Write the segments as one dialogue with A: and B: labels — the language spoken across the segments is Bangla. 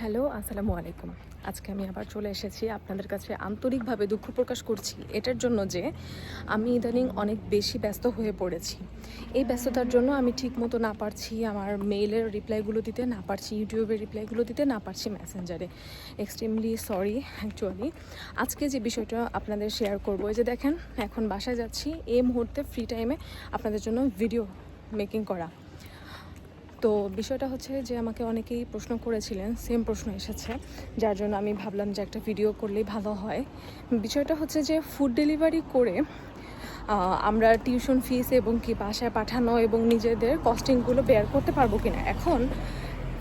A: হ্যালো, আসসালামু আলাইকুম। আজকে আমি আবার চলে এসেছি আপনাদের কাছে আন্তরিকভাবে দুঃখ প্রকাশ করছি এটার জন্য যে আমি ইদানিং অনেক বেশি ব্যস্ত হয়ে পড়েছি। এই ব্যস্ততার জন্য আমি ঠিক মতো না পারছি আমার মেইলের রিপ্লাইগুলো দিতে, না পারছি ইউটিউবের রিপ্লাইগুলো দিতে, না পারছি মেসেঞ্জারে। এক্সট্রিমলি সরি অ্যাকচুয়ালি আজকে যে বিষয়টা আপনাদের শেয়ার করব যে দেখেন, এখন বাসায় যাচ্ছি, এই মুহূর্তে ফ্রি টাইমে আপনাদের জন্য ভিডিও মেকিং করা। তো বিষয়টা হচ্ছে যে আমাকে অনেকেই প্রশ্ন করেছিলেন সেম প্রশ্ন এসেছে। যার জন্য আমি ভাবলাম যে একটা ভিডিও করলেই ভালো হয়। বিষয়টা হচ্ছে যে ফুড ডেলিভারি করে আমরা টিউশন ফিস এবং কি বাসায় পাঠানো এবং নিজেদের কস্টিংগুলো বেয়ার করতে পারব কিনা। এখন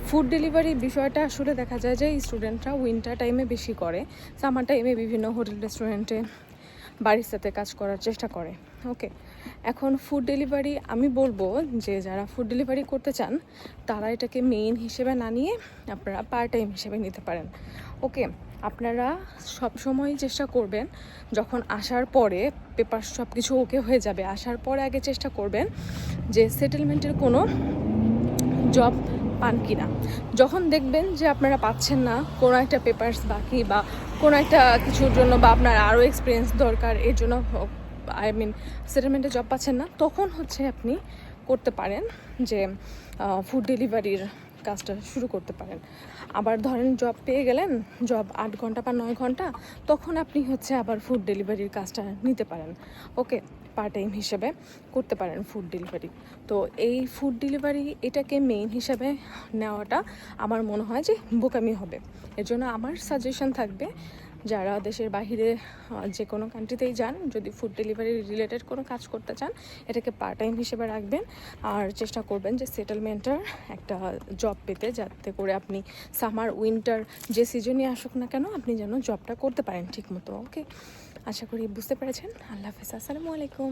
A: ফুড ডেলিভারি বিষয়টা আসলে দেখা যায় যে স্টুডেন্টরা উইন্টার টাইমে বেশি করে সামার টাইমে বিভিন্ন হোটেল রেস্টুরেন্টে বাড়ির সাথে কাজ করার চেষ্টা করে। ওকে এখন ফুড ডেলিভারি আমি বলব যে, যারা ফুড ডেলিভারি করতে চান, তারা এটাকে মেইন হিসেবে না নিয়ে আপনারা পার্ট টাইম হিসেবে নিতে পারেন। ওকে আপনারা সব সময় চেষ্টা করবেন, যখন আসার পরে পেপার সব কিছু ওকে হয়ে যাবে, আসার পরে আগে চেষ্টা করবেন যে সেটেলমেন্টের কোনো জব পান কি না। যখন দেখবেন যে আপনারা পাচ্ছেন না কোনো একটা পেপার্স বাকি বা কোনো একটা কিছুর জন্য বা আপনার আরও এক্সপিরিয়েন্স দরকার, এর জন্য আই মিন সেটেলমেন্টে জব পাচ্ছেন না, তখন হচ্ছে আপনি করতে পারেন যে ফুড ডেলিভারির কাজটা শুরু করতে পারেন। আবার ধরেন জব পেয়ে গেলেন জব আট ঘণ্টা বা নয় ঘণ্টা, তখন আপনি হচ্ছে আবার ফুড ডেলিভারির কাজটা নিতে পারেন। ওকে পার্ট টাইম হিসেবে করতে পারেন ফুড ডেলিভারি তো এই ফুড ডেলিভারি এটাকে মেইন হিসাবে নেওয়াটা আমার মনে হয় যে বোকামি হবে। এর জন্য আমার সাজেশন থাকবে যারা দেশের বাহিরে যে কোনো কান্ট্রিতেই যান, যদি ফুড ডেলিভারি রিলেটেড কোনো কাজ করতে চান, এটাকে পার্ট টাইম হিসেবে রাখবেন। আর চেষ্টা করবেন যে সেটেলমেন্টের একটা জব পেতে, যাতে করে আপনি সামার উইন্টার যে সিজনে আসুক না কেন, আপনি যেন জবটা করতে পারেন ঠিক মতো ওকে আশা করি বুঝতে পেরেছেন। আল্লাহ হাফিজ। আসসালামু আলাইকুম।